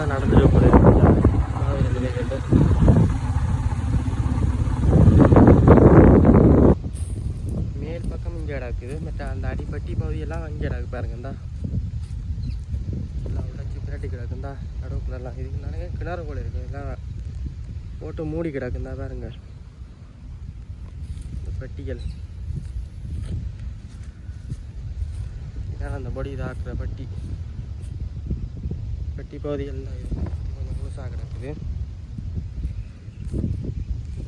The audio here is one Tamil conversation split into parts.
பெருசாக தான் நடந்துட்டு போகிறேன் மேல் பக்கம் இங்கே கிடக்குது. மற்ற அந்த அடிப்பட்டி பகுதியெல்லாம் அங்கே கிடக்கு பாருங்க எல்லாம் உடச்சி பிரட்டி கிடக்குந்தா நடுவுக்குள்ளெல்லாம். இதுக்கு நிறைய கிணறு போல இருக்குது எல்லாம் போட்டு மூடி கிடக்குந்தா பாருங்க. இந்த பெட்டிகள். இதான் அந்த பொடி இதாக்குற பட்டி. கட்டி பகுதி எல்லாம் கொஞ்சம் முழுசாக கிடக்குது.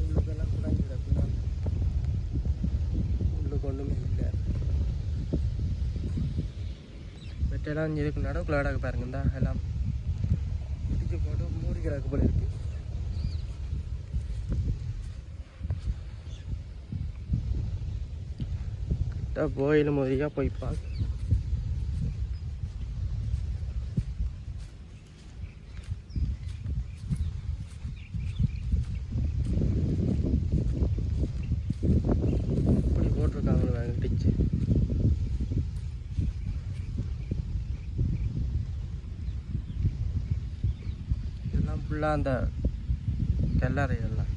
உள்ளுக்கெல்லாம் குழாய் கிடக்குன்னா உள்ளுக்கு ஒன்றுமே இல்லை. வெட்டெல்லாம் இதுக்கு நடவுக்குள்ள கிடக்கு பாருங்க இந்த எல்லாம். இடிச்சு போட்டு மூடி கிடக்கு போல இருக்கு. கிட்ட கோயில் முதலியா போய் பார்க்க இப்படி போட்டிருக்காங்களோ வேறு டிச்சு இதெல்லாம் ஃபுல்லாக அந்த கல்லறை எல்லாம்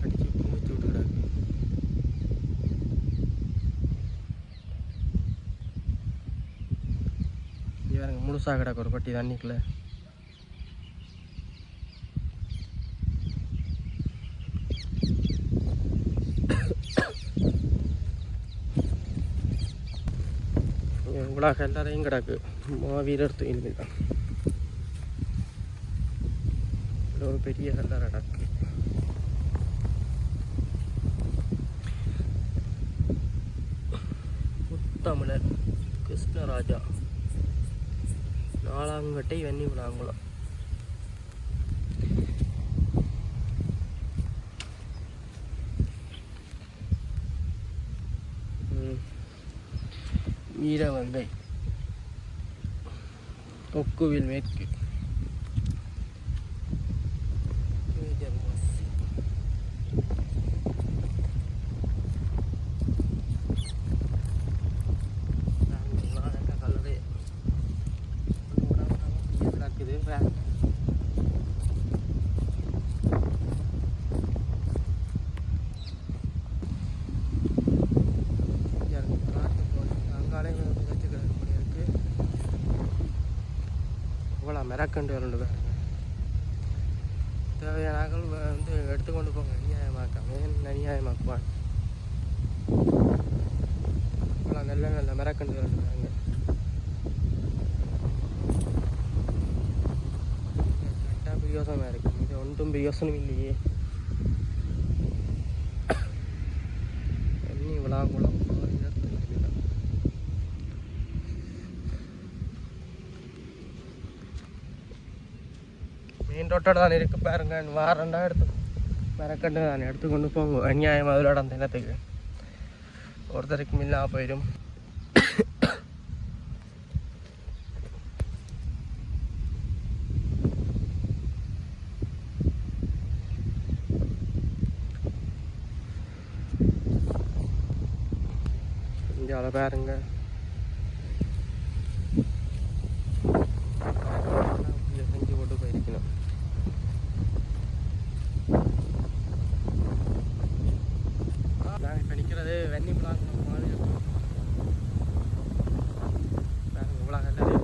கடிச்சு குமிச்சு விட்டு இவருங்க முழுசாக கிடக்கு ஒரு பட்டி தண்ணிக்குள்ள. இவ்வளோ கல்லறையும் கிடக்கு. மாவீரர் தொழில் தான். ஒரு பெரிய கல்லறை நடக்கு முத்தமிழர் கிருஷ்ணராஜா. நாலாங்கட்டை வெண்ணி விழாங்குளம் ம். கொக்குவில் மேற்கு மேஜர் மசி. நாங்கெல்லாம் எங்க கல்லறை ஒண்ணு விடாம அப்படியே கிடக்குது. வே- இங்க இருக்கு, காட்டு கோழி. அங்காலே வந்து வச்சு கிடக்கு போல இருக்கு. இவ்வளோ மிரக்கண்டு வரண்டு பாருங்க தேவையான ஆட்கள் வந்து எடுத்துக்கொண்டு போங்க. அநியாயமாக்காம. அநியாயமாக்குவான்? இவ்வளோ நல்ல நல்ல மிரக்கண்டு வரண்டு யோசனமாக இருக்குது இது ஒன்றும் பிரியோசனம் இல்லையே. தொட்டோட தான் இருக்கு பாருங்க. வேற ரெண்டா எடுத்து மரக்கண்டு நான் எடுத்து கொண்டு போங்க அநியாயம் அதில் அந்த இடத்துக்கு ஒருத்தருக்கு மில்லா போயிடும். இங்கே அதை பாருங்க அப்படியே செஞ்சு போட்டு போயிருக்கணும் நாங்கள் இப்போ நிற்கிறது வெண்ணி விழாங்க மாதிரி இருக்கும் பாருங்க இவ்வளோ கல்லறை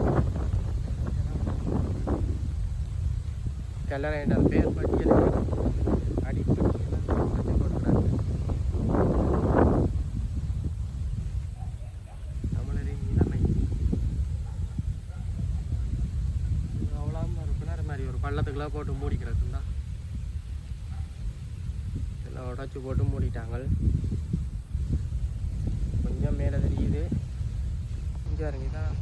கல்லறை என்ற பேர் பட்டியல் அடிப்படை கொடுக்குறாங்க தமிழரின் இளமை. அவ்வளோ இருக்குன்னா மாதிரி ஒரு பள்ளத்துக்குலாம் போட்டு மூடி தான் எல்லாம் உடச்சி போட்டு மூடிட்டாங்க கொஞ்சம் மேலே தெரியுது. கொஞ்சம் இறங்கி தான்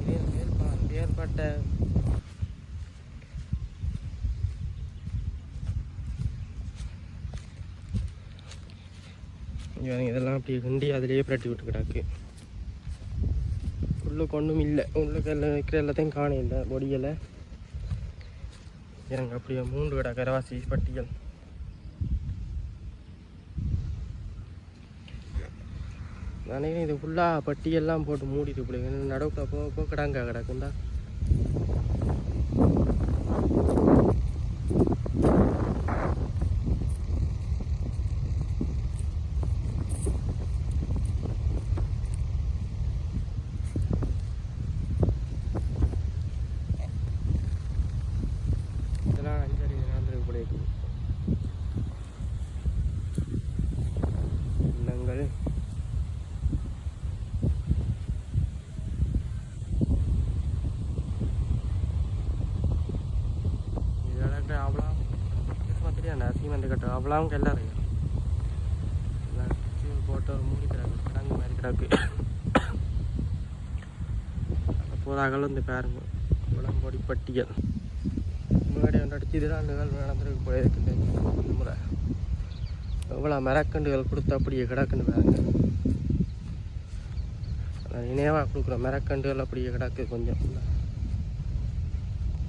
இதே வேர்பா வேறுபட்ட பாருங்க இதெல்லாம் அப்படியே குண்டி அதிலேயே புரட்டி விட்டு கிடக்கு உள்ளுக்கு ஒன்றும் இல்லை. உள்ளுக்கு எல்லாம் இருக்கிற எல்லாத்தையும் காண இல்லை பொடியில். எனக்கு அப்படியே மூன்று கடை கரவாசி பட்டியல். நினைக்கிறேன் இது ஃபுல்லாக பட்டியெல்லாம் போட்டு மூடிட்டு பிடிங்க நடவுக்குள்ள போக போக கிடாங்க கிடக்குண்டா நடந்திருக்கு எண்ணங்கள். இல்லங்கள் இதெல்லாம் தெரியாது? சீமெண்ட் கட்டு. அவ்வளோவும் இருக்கு போட்டு ஒரு மூடி கிடக்கு. கிடங்கு மாதிரி கிடக்கு. அப்போது அகலம் வந்து பாருங்க. உடம்பொடி பட்டியல் முன்னாடி இதுதான் நிகழ்வு நடந்திருக்கு போயிருக்கு முறை. எவ்வளோ மரக்கண்டுகள் கொடுத்து அப்படியே கிடக்குன்னு பாருங்க. நான் நினைவாக கொடுக்குற மரக்கண்டுகள் அப்படியே கிடக்கு கொஞ்சம்.